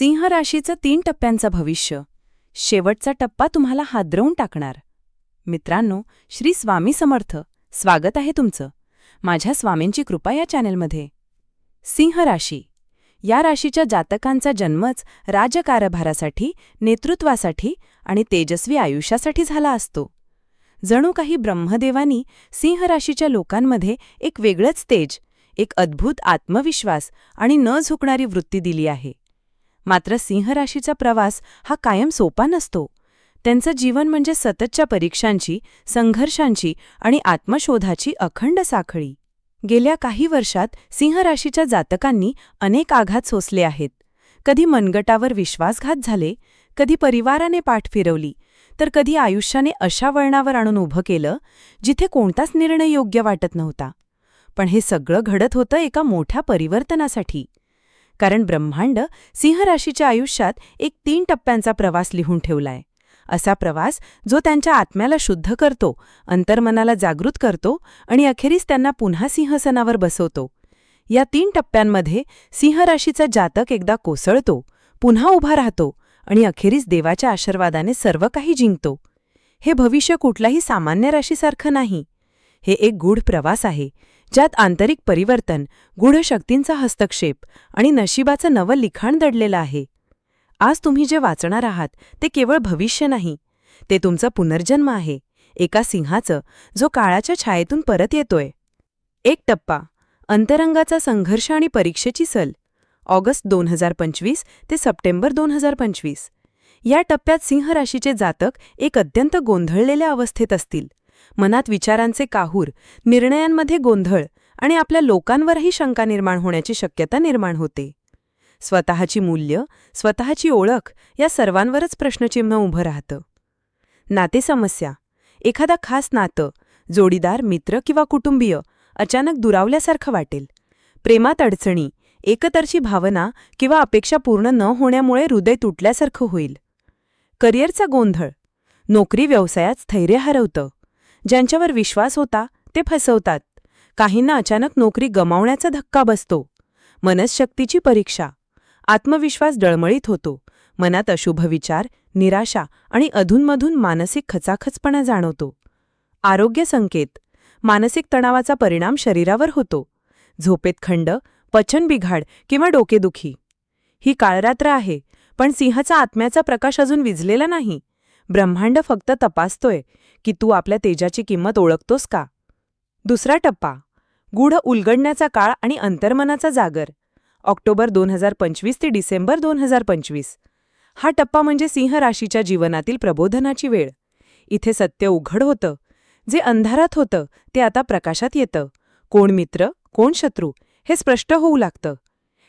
सिंह राशीचं तीन टप्प्यांचं भविष्य. शेवटचा टप्पा तुम्हाला हादरवून टाकणार. मित्रांनो श्री स्वामी समर्थ. स्वागत आहे तुमचं. माझ्या स्वामींची कृपा या चॅनेलमध्ये. सिंह राशी. या राशीच्या जातकांचा जन्मच राजकारभारासाठी नेतृत्वासाठी आणि तेजस्वी आयुष्यासाठी झाला असतो. जणू काही ब्रह्मदेवानी सिंह राशीच्या लोकांमध्ये एक वेगळंच तेज एक अद्भुत आत्मविश्वास आणि न झुकणारी वृत्ती दिली आहे. मात्र सिंह राशीचा प्रवास हा कायम सोपा नसतो. त्यांचं जीवन म्हणजे सततच्या परीक्षांची संघर्षांची आणि आत्मशोधाची अखंड साखळी. गेल्या काही वर्षात सिंह राशीच्या जातकांनी अनेक आघात सोसले आहेत. कधी मनगटावर विश्वासघात झाले कधी परिवाराने पाठ फिरवली तर कधी आयुष्याने अशा वळणावर आणून उभं केलं जिथे कोणताच निर्णय योग्य वाटत नव्हता. पण हे सगळं घडत होतं एका मोठ्या परिवर्तनासाठी. कारण ब्रह्मांड सिंहराशीच्या आयुष्यात एक तीन टप्प्यांचा प्रवास लिहून ठेवलाय. असा प्रवास जो त्यांच्या आत्म्याला शुद्ध करतो अंतर्मनाला जागृत करतो आणि अखेरीस त्यांना पुन्हा सिंहसनावर बसवतो. या तीन टप्प्यांमध्ये सिंहराशीचा जातक एकदा कोसळतो पुन्हा उभा राहतो आणि अखेरीस देवाच्या आशीर्वादाने सर्व काही जिंकतो. हे भविष्य कुठलाही सामान्य राशीसारखं नाही. हे एक गूढ प्रवास आहे. ज्यात आंतरिक परिवर्तन गूढ शक्तींचा हस्तक्षेप आणि नशिबाचं नवं लिखाण दडलेलं आहे. आज तुम्ही जे वाचणार आहात ते केवळ भविष्य नाही ते तुमचा पुनर्जन्म आहे एका सिंहाचं जो काळाच्या छायेतून परत येतोय. एक टप्पा अंतरंगाचा संघर्ष आणि परीक्षेची सल ऑगस्ट दोन हजार पंचवीस ते सप्टेंबर दोन हजार पंचवीस. या टप्प्यात सिंह राशीचे जातक एक अत्यंत गोंधळलेल्या अवस्थेत असतील. मनात विचारांचे काहूर निर्णयांमध्ये गोंधळ आणि आपल्या लोकांवरही शंका निर्माण होण्याची शक्यता निर्माण होते. स्वतःची मूल्य स्वतःची ओळख या सर्वांवरच प्रश्नचिन्ह उभं राहतं. नातेसमस्या एखादा खास नातं जोडीदार मित्र किंवा कुटुंबीय अचानक दुरावल्यासारखं वाटेल. प्रेमात अडचणी एकतर्ची भावना किंवा अपेक्षा पूर्ण न होण्यामुळे हृदय तुटल्यासारखं होईल. करिअरचा गोंधळ नोकरी व्यवसायात स्थैर्य हरवतं. ज्यांच्यावर विश्वास होता ते फसवतात. काहींना अचानक नोकरी गमावण्याचा धक्का बसतो. मनसशक्तीची परीक्षा. आत्मविश्वास डळमळीत होतो. मनात अशुभ विचार निराशा आणि अधूनमधून मानसिक खचाखचपणा जाणवतो. आरोग्य संकेत. मानसिक तणावाचा परिणाम शरीरावर होतो. झोपेत खंड पचन बिघाड किंवा डोकेदुखी. ही काळरात्र आहे पण सिंहाचा आत्म्याचा प्रकाश अजून विझलेला नाही. ब्रह्मांड फक्त तपासतोय की तू आपल्या तेजाची किंमत ओळखतोस का? दुसरा टप्पा. गूढ उलगडण्याचा काळ आणि अंतर्मनाचा जागर. ऑक्टोबर दोन हजार पंचवीस ते डिसेंबर दोन हजार पंचवीस. हा टप्पा म्हणजे सिंह राशीच्या जीवनातील प्रबोधनाची वेळ. इथे सत्य उघड होतं. जे अंधारात होतं ते आता प्रकाशात येतं. कोण मित्र कोण शत्रू हे स्पष्ट होऊ लागतं.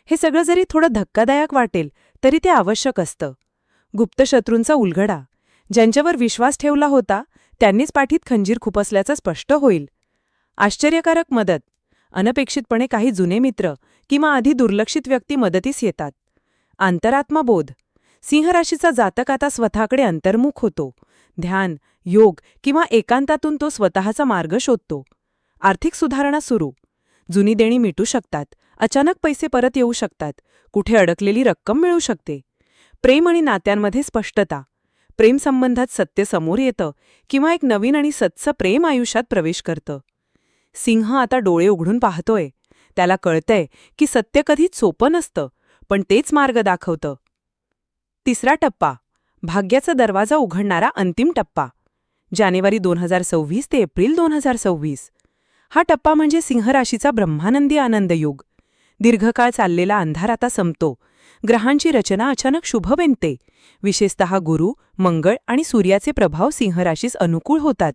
हे सगळं जरी थोडं धक्कादायक वाटेल तरी ते आवश्यक असतं. गुप्त शत्रूंचा उलगडा. ज्यांच्यावर विश्वास ठेवला होता त्यांनीच पाठीत खंजीर खुपसल्याचं स्पष्ट होईल. आश्चर्यकारक मदत. अनपेक्षितपणे काही जुने मित्र किंवा आधी दुर्लक्षित व्यक्ती मदतीस येतात. आंतरात्मबोध. सिंहराशीचा जातक आता स्वतःकडे अंतर्मुख होतो. ध्यान योग किंवा एकांतातून तो स्वतःचा मार्ग शोधतो. आर्थिक सुधारणा सुरू. जुनी देणी मिटू शकतात. अचानक पैसे परत येऊ शकतात. कुठे अडकलेली रक्कम मिळू शकते. प्रेम आणि नात्यांमध्ये स्पष्टता. प्रेमसंबंधात सत्य समोर येतं किंवा एक नवीन आणि सत्स प्रेम आयुष्यात प्रवेश करतं. सिंह आता डोळे उघडून पाहतोय. त्याला कळतंय की सत्य कधीच सोपं नसतं पण तेच मार्ग दाखवतं. तिसरा टप्पा. भाग्याचा दरवाजा उघडणारा अंतिम टप्पा. जानेवारी दोन हजार सव्वीस ते एप्रिल दोन हजार सव्वीस. हा टप्पा म्हणजे सिंहराशीचा ब्रह्मानंदी आनंदयुग. दीर्घकाळ चाललेला अंधार आता संपतो. ग्रहांची रचना अचानक शुभ बनते विशेषतः गुरु मंगळ आणि सूर्याचे प्रभाव सिंहराशीस अनुकूल होतात.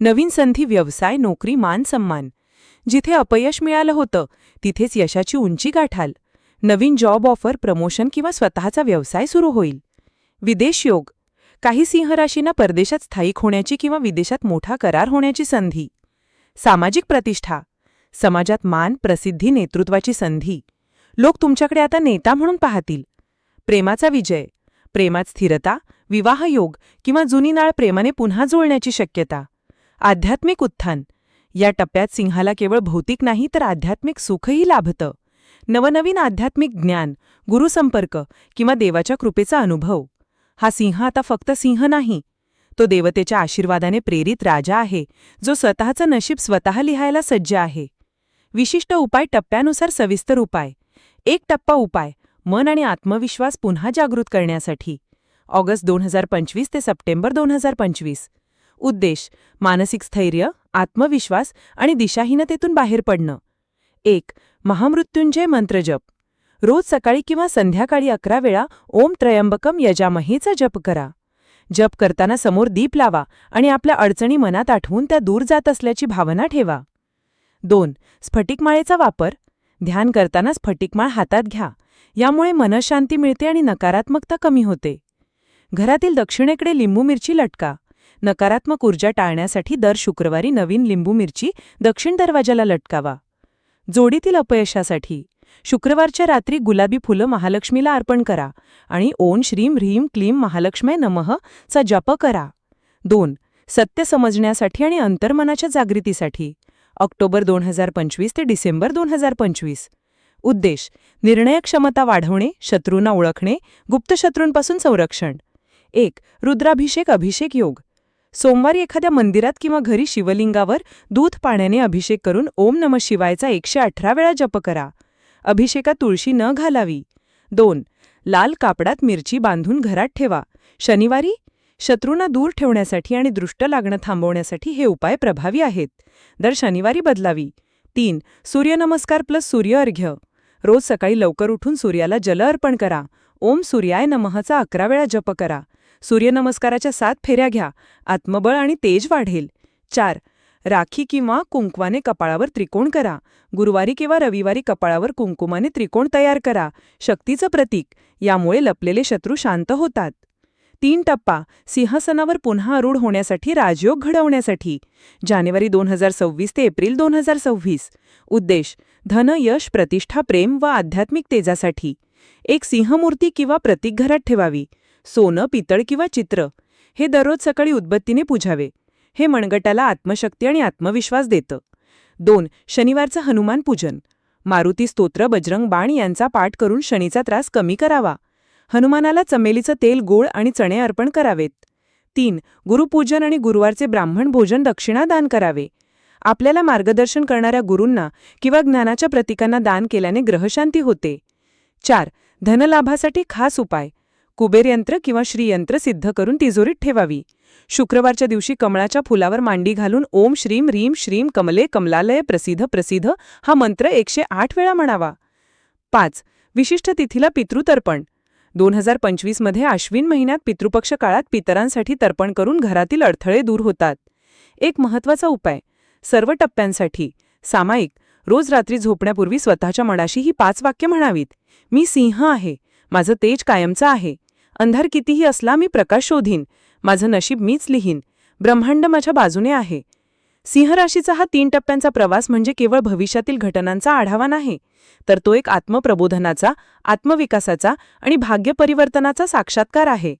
नवीन संधी व्यवसाय नोकरी मान सन्मान. जिथे अपयश मिळालं होतं तिथेच यशाची उंची गाठाल. नवीन जॉब ऑफर प्रमोशन किंवा स्वतःचा व्यवसाय सुरू होईल. विदेश योग. काही सिंहराशींना परदेशात स्थायिक होण्याची किंवा विदेशात मोठा करार होण्याची संधी. सामाजिक प्रतिष्ठा. समाजात मान प्रसिद्धी नेतृत्वाची संधी. लोक तुमच्याकडे आता नेता म्हणून पाहतील. प्रेमाचा विजय प्रेमात स्थिरता विवाहयोग किंवा जुनी नाळ प्रेमाने पुन्हा जुळण्याची शक्यता. आध्यात्मिक उत्थान या टप्प्यात सिंहाला केवळ भौतिक नाही तर आध्यात्मिक सुखही लाभतं. नवनवीन आध्यात्मिक ज्ञान गुरुसंपर्क किंवा देवाच्या कृपेचा अनुभव. हा सिंह आता फक्त सिंह नाही. तो देवतेच्या आशीर्वादाने प्रेरित राजा आहे जो स्वतःचं नशीब स्वतः लिहायला सज्ज आहे. विशिष्ट उपाय टप्प्यानुसार सविस्तर उपाय. एक टप्पा उपाय मन आणि आत्मविश्वास पुन्हा जागृत करण्यासाठी. ऑगस्ट दोन हजार पंचवीस ते सप्टेंबर दोन हजार पंचवीस. उद्देश मानसिक स्थैर्य आत्मविश्वास आणि दिशाहीनतेतून बाहेर पडणं. एक महामृत्युंजय मंत्रजप रोज सकाळी किंवा संध्याकाळी अकरा वेळा ओम त्रयंबकम यजामहीचा जप करा. जप करताना समोर दीप लावा आणि आपल्या अडचणी मनात आठवून त्या दूर जात असल्याची भावना ठेवा. दोन स्फटिकमाळेचा वापर. ध्यान करताना स्फटिकमाळ हातात घ्या. यामुळे मनशांती मिळते आणि नकारात्मकता कमी होते. घरातील दक्षिणेकडे लिंबू मिरची लटका. नकारात्मक ऊर्जा टाळण्यासाठी दर शुक्रवारी नवीन लिंबू मिरची दक्षिण दरवाजाला लटकावा. जोडीतील अपयशासाठी. शुक्रवारच्या रात्री गुलाबी फुलं महालक्ष्मीला अर्पण करा आणि ओन श्रीम ह्रीम क्लीम महालक्ष्मय नमः चा जप करा. दोन. सत्य समजण्यासाठी आणि अंतर्मनाच्या जागृतीसाठी. ऑक्टोबर दोन हजार पंचवीस ते डिसेंबर दोन हजार पंचवीस. उद्देश निर्णय क्षमता वाढवणे शत्रूंना ओळखणे गुप्त शत्रूंपासून संरक्षण. एक रुद्राभिषेक अभिषेक योग. सोमवारी एखाद्या मंदिरात किंवा घरी शिवलिंगावर दूध पाण्याने अभिषेक करून ओम नम शिवायचा एकशे अठरा वेळा जप करा. अभिषेकात तुळशी न घालावी. दोन लाल कापडात मिरची बांधून घरात ठेवा. शनिवारी शत्रूंना दूर ठेवण्यासाठी आणि दृष्ट लागणं थांबवण्यासाठी हे उपाय प्रभावी आहेत. दर शनिवारी बदलावी. तीन सूर्यनमस्कार प्लस सूर्य अर्घ्य रोज सकाळी लवकर उठून सूर्याला जल अर्पण करा. ओम सूर्याय नमःचा अकरा वेळा जप करा. सूर्यनमस्काराच्या सात फेऱ्या घ्या. आत्मबळ आणि तेज वाढेल. चार राखी किंवा कुंकवाने कपाळावर त्रिकोण करा. गुरुवारी किंवा रविवारी कपाळावर कुंकुमाने त्रिकोण तयार करा. शक्तीचं प्रतीक. यामुळे लपलेले शत्रू शांत होतात. तीन टप्पा सिंहासनावर पुन्हा आरूढ होण्यासाठी राजयोग घडवण्यासाठी. जानेवारी दोन हजार सव्वीस ते एप्रिल दोन हजार सव्वीस. उद्देश धन यश प्रतिष्ठा प्रेम व आध्यात्मिक तेजासाठी. एक सिंहमूर्ती किंवा प्रतीक घरात ठेवावी. सोनं पितळ किंवा चित्र. हे दररोज सकाळी उद्बत्तीने पुजावे. हे मणगटाला आत्मशक्ती आणि आत्मविश्वास देतं. दोन शनिवारचं हनुमान पूजन. मारुती स्तोत्र बजरंग बाण यांचा पाठ करून शनीचा त्रास कमी करावा. हनुमानाला चमेलीचं तेल गोळ आणि चणे अर्पण करावेत. तीन गुरुपूजन आणि गुरुवारचे ब्राह्मण भोजन दक्षिणा दान करावे. आपल्याला मार्गदर्शन करणाऱ्या गुरूंना किंवा ज्ञानाच्या प्रतीकांना दान केल्याने ग्रहशांती होते. चार धनलाभासाठी खास उपाय. कुबेर यंत्र किंवा श्रीयंत्र सिद्ध करून तिजोरीत ठेवावी. शुक्रवारच्या दिवशी कमळाच्या फुलावर मांडी घालून ओम श्रीम रीम श्रीम कमले कमलालय प्रसिद्ध प्रसिद्ध हा मंत्र एकशे आठ वेळा म्हणावा. पाच विशिष्ट तिथीला पितृतर्पण. दोन हजार पंचवीसमध्ये आश्विन महिन्यात पितृपक्ष काळात पितरांसाठी तर्पण करून घरातील अडथळे दूर होतात. एक महत्त्वाचा उपाय सर्व टप्प्यांसाठी. सामायिक रोज रात्री झोपण्यापूर्वी स्वतःच्या मनाशी ही पाच वाक्य म्हणावीत. मी सिंह आहे. माझं तेज कायमचं आहे. अंधार कितीही असला मी प्रकाश शोधीन. माझं नशीब मीच लिहीन. ब्रह्मांड माझ्या बाजूने आहे. सिंहराशीचा हा तीन टप्प्यांचा प्रवास म्हणजे केवळ भविष्यातील घटनांचा आढावा नाही तर तो एक आत्मप्रबोधनाचा आत्मविकासाचा आणि भाग्यपरिवर्तनाचा साक्षात्कार आहे.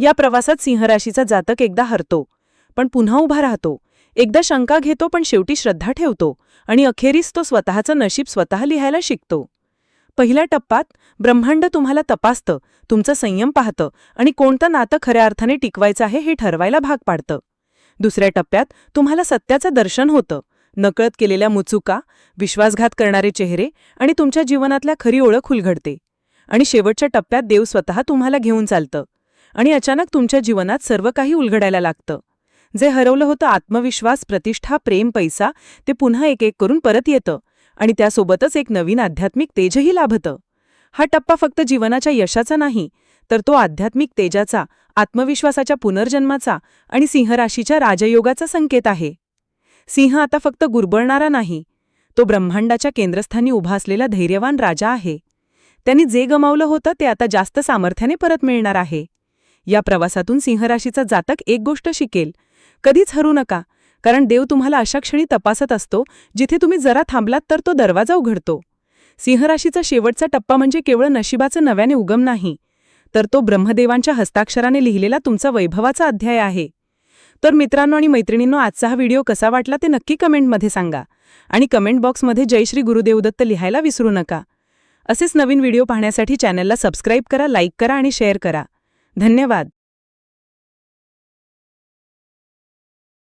या प्रवासात सिंहराशीचा जातक एकदा हरतो पण पुन्हा उभा राहतो. एकदा शंका घेतो पण शेवटी श्रद्धा ठेवतो आणि अखेरीस तो स्वतःचं नशीब स्वतः लिहायला शिकतो. पहिल्या टप्प्यात ब्रह्मांड तुम्हाला तपासतं तुमचं संयम पाहतं आणि कोणतं नातं खऱ्या अर्थाने टिकवायचं आहे हे ठरवायला भाग पाडतं. दुसऱ्या टप्प्यात तुम्हाला सत्याचं दर्शन होतं. नकळत केलेल्या मुचुका विश्वासघात करणारे चेहरे आणि तुमच्या जीवनातल्या खरी ओळख उलघडते आणि शेवटच्या टप्प्यात देव स्वतः तुम्हाला घेऊन चालतं. आणि अचानक तुमच्या जीवनात सर्व काही उलघडायला लागतं. जे हरवलं होतं आत्मविश्वास प्रतिष्ठा प्रेम पैसा ते पुन्हा एक एक करून परत येतं. आणि त्यासोबतच एक नवीन आध्यात्मिक तेजही लाभतं. हा टप्पा फक्त जीवनाच्या यशाचा नाही तर तो आध्यात्मिक तेजाचा आत्मविश्वासाच्या पुनर्जन्माचा आणि सिंहराशीच्या राजयोगाचा संकेत आहे. सिंह आता फक्त गुरबळणारा नाही तो ब्रह्मांडाच्या केंद्रस्थानी उभा असलेला धैर्यवान राजा आहे. त्यांनी जे गमावलं होतं ते आता जास्त सामर्थ्याने परत मिळणार आहे. या प्रवासातून सिंहराशीचा जातक एक गोष्ट शिकेल कधीच हरू नका कारण देव तुम्हाला अशा क्षणी तपासत असतो जिथे तुम्ही जरा थांबलात तर तो दरवाजा उघडतो. सिंहराशीचा शेवटचा टप्पा म्हणजे केवळ नशिबाचं नव्याने उगम नाही तर तो ब्रह्मदेवांच्या हस्ताक्षराने लिहिलेला तुमचा वैभवाचा अध्याय आहे. तर मित्रांनो आणि मैत्रिणींनो आजचा हा व्हिडिओ कसा वाटला ते नक्की कमेंटमध्ये सांगा आणि कमेंट बॉक्समध्ये जय श्री गुरुदेवदत्त लिहायला विसरू नका. असेच नवीन व्हिडिओ पाहण्यासाठी चॅनलला सबस्क्राईब करा लाईक करा आणि शेअर करा. धन्यवाद.